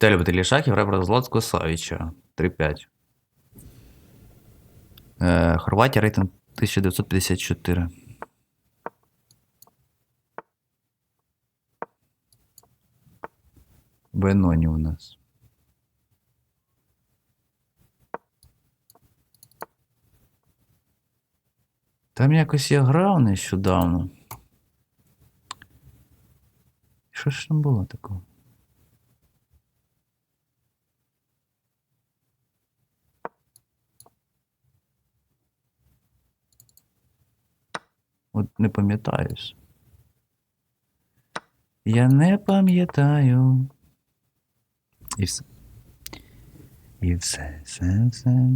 Та любителі шахів, ребра Златського Савіча. 3-5. Е, Хорватія рейтинг 1954. Беноні у нас. Там якось я грав нещодавно. Що ж там було такого? От не пам'ятаєш. Я не пам'ятаю. І все. І все, все, все.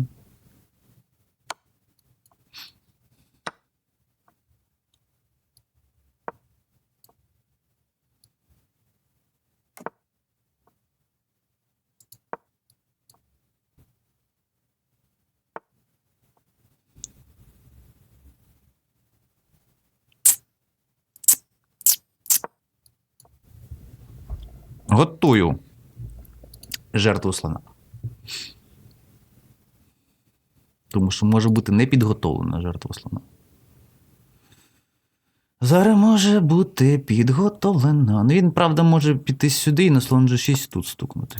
Готую жертву слона. Тому що може бути непідготовлена жертва слона. Зараз може бути підготовлена. Ну він, правда, може піти сюди і на слон G6 тут стукнути.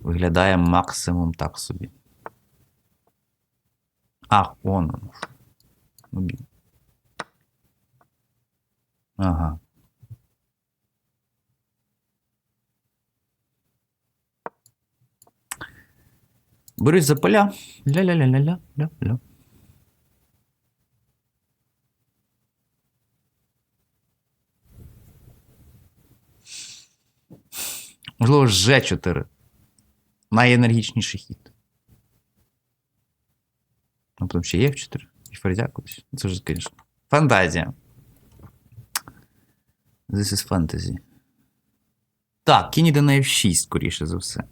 Виглядає максимум так собі. Ах, он воно. Ну. Ага. Берусь за поля. Ля-ля-ля-ля-ля-ля-ля. Можливо, Ж4. Найенергічніший хід. А потім ще F4 і ферзя кудись. Це ж, звісно. Фантазія. This is fantasy. Так, кінь іде на F6, скоріше за все.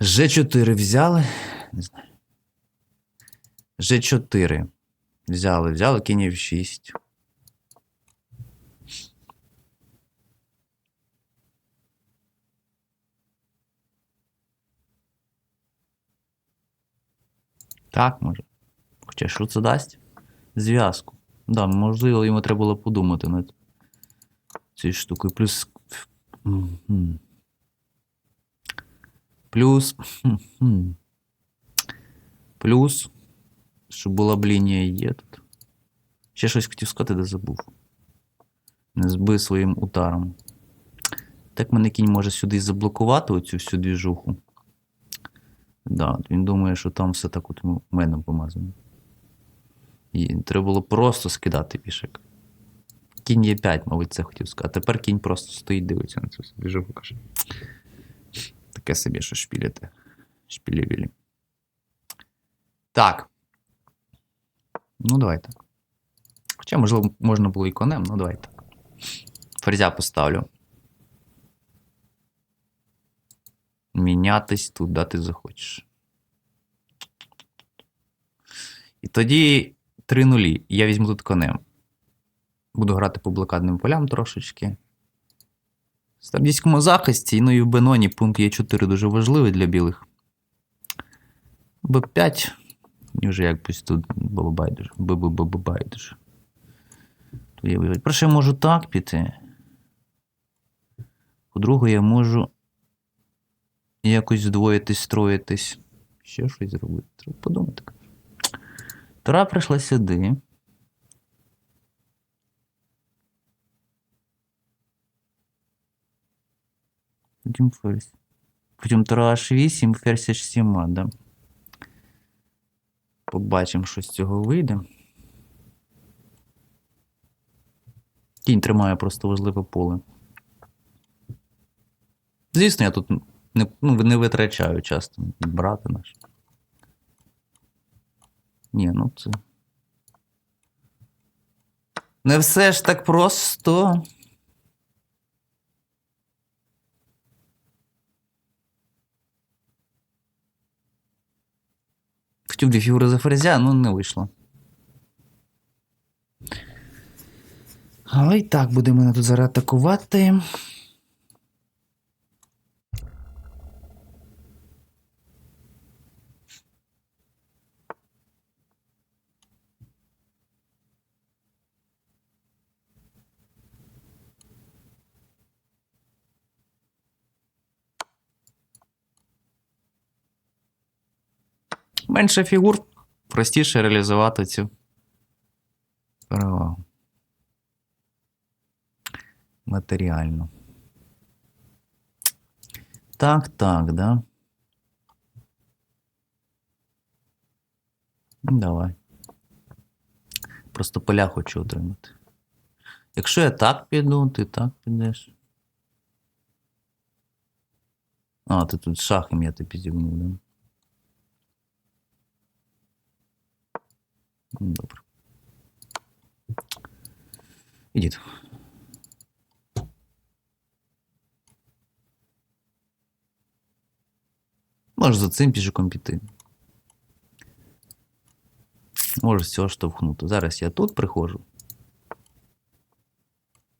G4 взяли. Не знаю. G4. Взяли, взяли кінь F6. Так, може. Хоча що це дасть? Зв'язку. Да, можливо, йому треба було подумати над цією штукою. Плюс. Плюс. Плюс. Щоб була б лінія є тут. Ще щось хотів сказати, де забув. Не збив своїм ударом. Так мене кінь може сюди заблокувати оцю всю двіжуху. Да, він думає, що там все так от мене помазано. І треба було просто скидати пішек. Кінь є 5, мабуть, це хотів сказати. А Тепер кінь просто стоїть, дивиться на це все. Двіжуху каже. Таке собі, що шпіляте. Шпілі-вілі. Так. Ну, давай так. Хоча, можливо, можна було і конем, ну давай так. Ферзя поставлю. Мінятись туди ти захочеш. І тоді 3 нулі. Я візьму тут конем. Буду грати по блокадним полям трошечки. В стабдійському захисті, ну і в Беноні пункт Е4 дуже важливий для білих. Б5. Мені вже якось тут я виграю. Перше я можу так піти. По-друге, я можу якось здвоїтись, строїтись. Ще щось зробити. Треба подумати. Тара прийшла сюди. Потім ферзь. Потім Тара H8, ферзь H7, да. Побачимо, що з цього вийде. Кінь тримає просто важливе поле. Звісно, я тут не, ну, не витрачаю часто брати наш. Ні, ну це. Не все ж так просто. Хотів дві фігури за ферзя, ну не вийшло. Але і так буде мене тут зараз атакувати. Менше фігур, простіше реалізувати цю перевагу. Матеріально. Так, так, да. Ну, Давай. Просто поля хочу отримати. Якщо я так піду, ти так підеш. А, ти тут шахом я тебе підігнув, да? Добре. Ідіть. Можеш за цим пішиком піти. Можеш цього штовхнути. Зараз я тут приходжу.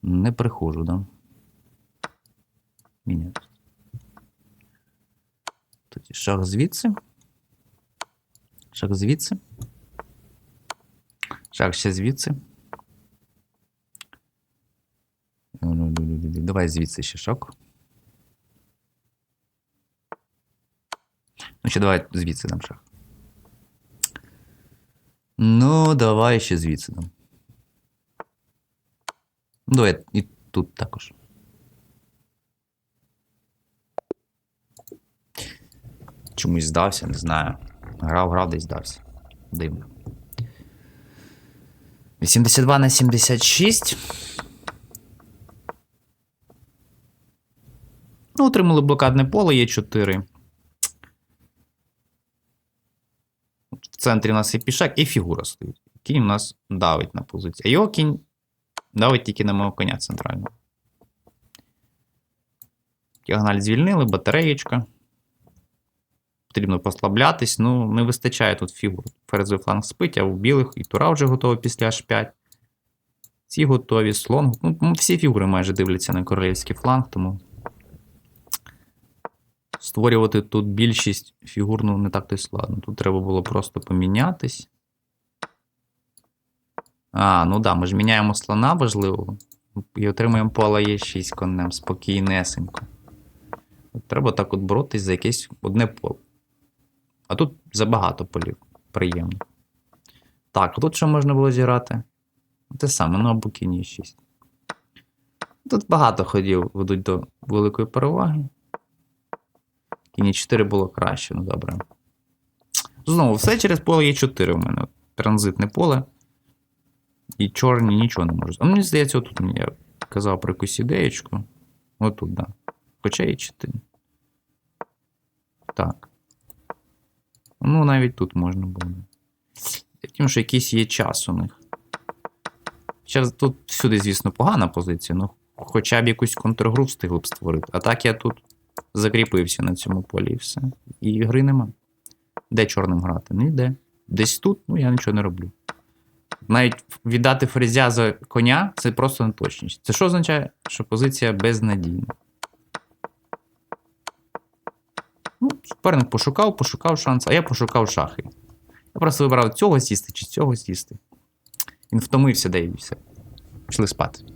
Не приходжу, да? Міняти. Тоді шах звідси. Шах звідси. Шах ще звідси. Давай звідси ще шок. Ну, ще давай звідси дам шах. Ну, давай ще звідси дам. Ну, Давай і тут також. Чомусь здався, не знаю. Грав, грав, десь здався. Дивно. 82 на 76. Ну, отримали блокадне поле, є 4. В центрі у нас і пішак, і фігура стоїть. Кінь у нас давить на позицію. А його кінь давить тільки на мого коня центрального. Діагональ звільнили, батареєчка. Потрібно послаблятись. Ну, не вистачає тут фігур. Ферзовий фланг спить, а у білих і тура вже готова після H5. Ці готові, слон. Ну, всі фігури майже дивляться на королівський фланг, тому створювати тут більшість фігур ну, не так то й складно. Тут треба було просто помінятись. А, ну да, ми ж міняємо слона важливого. І отримуємо поле Е6 конем спокійнесенько. Треба так от боротись за якесь одне поле. А тут забагато полів. Приємно. Так, тут що можна було зіграти? Те саме, ну або кінь Е6. Тут багато ходів ведуть до великої переваги. Кінь 4 було краще, ну добре. Знову, все через поле Е4 у мене. Транзитне поле. І чорні нічого не можуть. А мені здається, отут мені я казав про якусь ідеєчку. Отут, да. Хоча Е4. Так. Ну, навіть тут можна буде. Тим, що якийсь є час у них. Зараз тут всюди, звісно, погана позиція, ну хоча б якусь контргру встигли б створити. А так я тут закріпився на цьому полі і все. І гри нема. Де чорним грати? Ніде. Десь тут, ну я нічого не роблю. Навіть віддати фрезя за коня це просто неточність. Це що означає? Що позиція безнадійна. Ну, суперник пошукав, пошукав шанс, а я пошукав шахи. Я просто вибрав цього сісти чи цього сісти. Він втомився, де і все. Пішли спати.